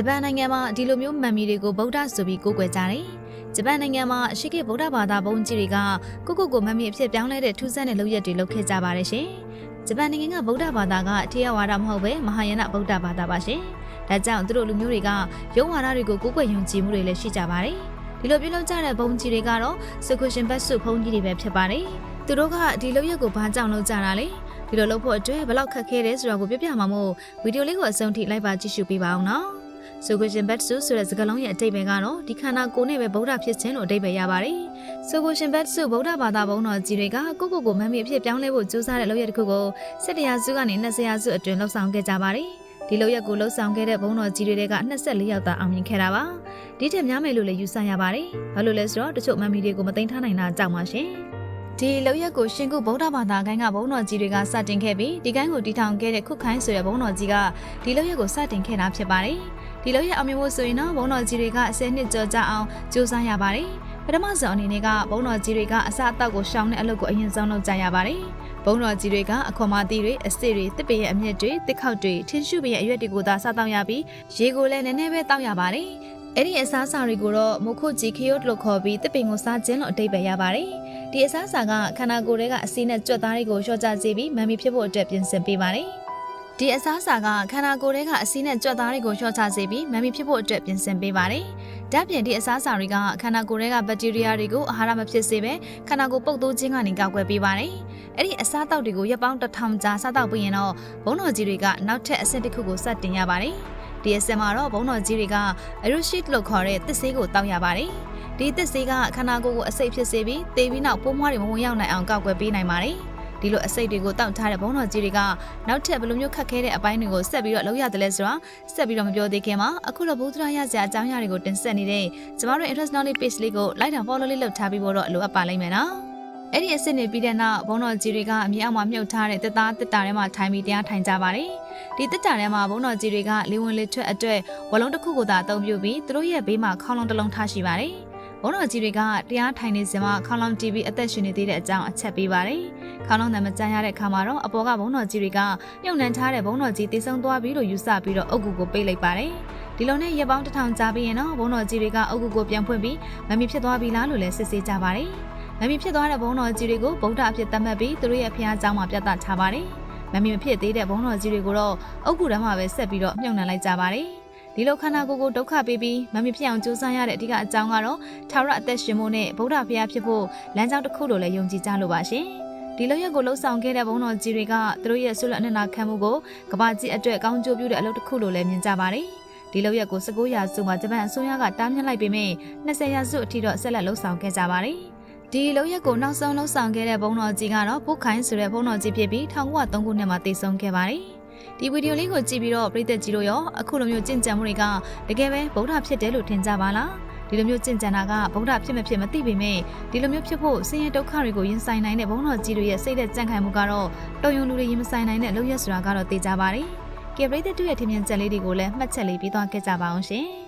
ဂျပန်နိုင်ငံမှာဒီလိုမျိုးမှန်မီတွေကိုဗုဒ္ဓဆိုပြီးကိုးကွယ်ကြတယ်။ဂျပန်နိုင်ငံမှာအရှိခေတ်ဗုဒ္ဓဘာသာဘုန်းကြီးတွေကကိုကိုကိုမှန်မီအဖြစ်ပြောင်းလဲတဲ့ထူးဆန်းတဲ့လုပ်ရက်တွေလုပ်ခဲ့ကြပါတယ်ရှင်။ဂျပန်နိုင်ငံကဗုဒ္ဓဘာသာကထေရဝါဒမဟုတ်ပဲမဟာယာနဗုဒ္ဓဘာသာပါရှင်။ဒါကြောင့်သူတို့လူမျိုးတွေကယုံဝါဒတွေကိုကိုးကွယ်ယုံကြည်မှုတွေလည်းရှိကြပါတယ်။ဒီလိုပြုလုပ်ကြတဲ့ဘုန်းကြီးတွေကတော့စကူရှင်ဘတ်စုဘုန်းကြီးတွေပဲဖြစ်ပါတယ်။သူတို့ကဒီလုပ်ရက်ကိုဘာကြောင့်လုပ်ကြတာလဲ။ဒီလိုလုပ်ဖို့အတွက်ဘယ်လောက်ခက်ခဲလဲဆိုတော့ကိုပြပြမှာမို့ဗီဒီယိုလေးကိုအဆုံးထိလိုက်ပါကြည့်ရှုပေးပါအောင်နော်။ ဆိုကိုရှင်ဘတ်စုဆိုတဲ့စကားလုံးရဲ့အတိတ်ပဲကတော့ဒီခန္ဓာကိုယ်နဲ့ပဲဗုဒ္ဓဖြစ်ခြင်းလို့အတိတ်ပဲရပါတယ်။ဆိုကိုရှင်ဘတ်စုဗုဒ္ဓဘာသာဘုန်းတော်ကြီးတွေကကိုယ့်ကိုယ်ကိုမမ်းမီအဖြစ်ပြောင်းလဲဖို့ကြိုးစားတဲ့လုပ်ရတစ်ခုကိုစစ်တရားစုကနေ20ရာစုအတွင်းလှုပ်ဆောင်ခဲ့ကြပါတယ်။ဒီလုပ်ရက်ကိုလှုပ်ဆောင်ခဲ့တဲ့ဘုန်းတော်ကြီးတွေက24ယောက်သာအောင်မြင်ခဲ့တာပါ။ဒီထက်များမယ်လို့လည်းယူဆရပါတယ်။ဘာလို့လဲဆိုတော့တချို့မမ်းမီတွေကိုမသိမ်းထားနိုင်တာကြောင့်ပါရှင်။ဒီလောက်ရက်ကိုရှင်ကုဗုဒ္ဓဘာသာကိုင်းကဘုန်းတော်ကြီးတွေကစတင်ခဲ့ပြီးဒီကိုင်းကိုတီထောင်ခဲ့တဲ့ခုခိုင်းဆိုတဲ့ဘုန်းတော်ကြီးကဒီလောက်ရက်ကိုစတင်ခဲ့တာဖြစ်ပါတယ်။ ဒီလောက်ရက်အောင်မြင်ဖို့ဆိုရင်တော့ဘုန်းတော်ကြီးတွေက10နှစ်ကျော်ကြာအောင်ကြိုးစားရပါတယ်။ပထမဆုံးအနေနဲ့ကဘုန်းတော်ကြီးတွေကအစအတော့ကိုရှောင်တဲ့အလုပ်ကိုအရင်ဆုံးလုပ်ကြရပါတယ်။ဘုန်းတော်ကြီးတွေကအခွန်မာတီတွေအစစ်တွေတစ်ပင်ရဲ့အမြင့်တွေတစ်ခေါက်တွေထင်းရှုပင်ရဲ့အရွက်တွေကိုသာစားတော့ရပြီးရေကိုလည်းနည်းနည်းပဲတောက်ရပါတယ်။အဲ့ဒီအစားအစာတွေကိုတော့မုခုကြီးခရုတ်လို့ခေါ်ပြီးတစ်ပင်ကိုစားခြင်းလို့အတိတ်ပဲရပါတယ်။ဒီအစားအစာကခန္ဓာကိုယ်ရဲ့အဆီနဲ့ကြွက်သားတွေကိုလျှော့ချစေပြီးမမ်မီဖြစ်ဖို့အတွက်ပြင်ဆင်ပေးပါတယ်။ ဒီအစားအစာကခန္ဓာကိုယ်ရဲ့အဆီနဲ့ကြွက်သားတွေကိုလျှော့ချစေပြီးမမ်မီဖြစ်ဖို့အတွက်ပြင်ဆင်ပေးပါတယ်။ဓာတ်ပြင်ဒီအစားအစာတွေကခန္ဓာကိုယ်ရဲ့ဘက်တီးရီးယားတွေကိုအာဟာရမဖြစ်စေပဲခန္ဓာကိုယ်ပုတ်သိုးခြင်းကနေကာကွယ်ပေးပါတယ်။အဲ့ဒီအစားအသောက်တွေကိုရက်ပေါင်းတစ်ထောင်ကြာစားတော့ပြီးရင်တော့ဘုံတော်ကြီးတွေကနောက်ထပ်အဆင့်တစ်ခုကိုစတင်ရပါတယ်။ဒီအစင်မှာတော့ဘုံတော်ကြီးတွေကအရူရှိလို့ခေါ်တဲ့သစ်ဆေးကိုတောက်ရပါတယ်။ဒီသစ်ဆေးကခန္ဓာကိုယ်ကိုအစိတ်ဖြစ်စေပြီးတေးပြီးနောက်ပိုးမွှားတွေမဝင်ရောက်နိုင်အောင်ကောက်ွယ်ပေးနိုင်ပါတယ်။ ဒီလိုအစိတ်တွေကိုတောက်ထားတဲ့ဘုံတော်ကြီးတွေကနောက်ထပ်ဘယ်လိုမျိုးခက်ခဲတဲ့အပိုင်းတွေကိုဆက်ပြီးတော့လုပ်ရတယ်လဲဆိုတာဆက်ပြီးတော့မပြောသေးခင်မှာအခုလိုဘုဒ္ဓရာရစရာအကြောင်းအရာတွေကိုတင်ဆက်နေတဲ့ကျမတို့ interest knowledge page လေးကိုလိုက်တာ follow လေးလုပ်ထားပြီးတော့လိုအပ်ပါလိမ့်မယ်နော်။အဲ့ဒီအစစ်နေပြီးတဲ့နောက်ဘုံတော်ကြီးတွေကအမြေအောက်မှာမြုပ်ထားတဲ့တက်သားတက်တာထဲမှာထိုင်ပြီးတရားထိုင်ကြပါတယ်။ဒီတက်တာထဲမှာဘုံတော်ကြီးတွေကလေဝင်လေထွက်အတွက်ဝလုံးတစ်ခုကိုသာအသုံးပြုပြီးသူတို့ရဲ့ဘေးမှာခေါင်းလုံးတစ်လုံးထားရှိပါတယ်။ ဘုံတော်ကြီးတွေကတရားထိုင်နေစဉ်မှာခေါင်းလုံးတီးပြီးအသက်ရှင်နေသေးတဲ့အကြောင်းအချက်ပေးပါတယ်။ခေါင်းလုံးနာမကျန်ရတဲ့ခါမှာတော့အပေါ်ကဘုံတော်ကြီးတွေကမြုပ်နှံထားတဲ့ဘုံတော်ကြီးတည်ဆုံသွားပြီးလို့ယူဆပြီးတော့အုတ်ကူကိုပိတ်လိုက်ပါတယ်။ဒီလိုနဲ့ရက်ပေါင်းတစ်ထောင်ကြာပြီးရင်တော့ဘုံတော်ကြီးတွေကအုတ်ကူကိုပြန်ဖွင့်ပြီးမမီဖြစ်သွားပြီလားလို့လည်းစစ်ဆေးကြပါတယ်။ မမီဖြစ်သွားတဲ့ဘုံတော်ကြီးတွေကိုဗုဒ္ဓအဖြစ်သတ်မှတ်ပြီးသူတို့ရဲ့ဖခင်เจ้าမှာပြသထားပါတယ်။မမီမဖြစ်သေးတဲ့ဘုံတော်ကြီးတွေကိုတော့အုတ်ကူတန်းမှာပဲဆက်ပြီးတော့မြုပ်နှံလိုက်ကြပါတယ်။ ဒီလိုခန္ဓာကိုယ်ကိုဒုက္ခပေးပြီးမမီဖြစ်အောင်ကြိုးစားရတဲ့အဓိကအကြောင်းကတော့ထာဝရအသက်ရှင်ဖို့နဲ့ဗုဒ္ဓဖခင်ဖြစ်ဖို့လမ်းကြောင်းတစ်ခုလိုလည်းယုံကြည်ကြလို့ပါရှင်။ဒီလိုရက်ကိုလှုပ်ဆောင်ခဲ့တဲ့ဘုံတော်ကြီးတွေကသူတို့ရဲ့ဆုလအနန္နာခံမှုကိုကဘာကြီးအတွက်ကောင်းကျိုးပြုတဲ့အလုပ်တစ်ခုလိုလည်းမြင်ကြပါတယ်။ဒီလောက်ရက်ကို19ရာစုမှာဂျပန်အစိုးရကတားမြစ်လိုက်ပေမဲ့20ရာစုအထိတော့ဆက်လက်လှုပ်ဆောင်ခဲ့ကြပါတယ်။ဒီလောက်ရက်ကိုနောက်ဆုံးလှုပ်ဆောင်ခဲ့တဲ့ဘုံတော်ကြီးကတော့ပုတ်ခိုင်းဆိုတဲ့ဘုံတော်ကြီးဖြစ်ပြီး1903ခုနှစ်မှာတည်ဆုံခဲ့ပါတယ်။ ဒီဗီဒီယိုလေးကိုကြည့်ပြီးတော့ပြည်သက်ကြီးတို့ရောအခုလိုမျိုးကြင်ကြံမှုတွေကတကယ်ပဲဗုဒ္ဓဖြစ်တယ်လို့ထင်ကြပါလား။ဒီလိုမျိုးကြင်ကြံတာကဗုဒ္ဓဖြစ်မဖြစ်မသိပေမဲ့ဒီလိုမျိုးဖြစ်ဖို့ဆင်းရဲဒုက္ခတွေကိုရင်ဆိုင်နိုင်တဲ့ဘုံတော်ကြီးတွေရဲ့စိတ်သက်ကြံ့ခိုင်မှုကတော့တော်ရုံလူတွေရင်မဆိုင်နိုင်တဲ့လောက်ရက်ဆိုတာကတော့သိကြပါတယ်။ကဲပြည်သက်တို့ရဲ့ထင်မြင်ချက်လေးတွေကိုလည်းမှတ်ချက်လေးပြီးသွားခဲ့ကြပါအောင်ရှင်။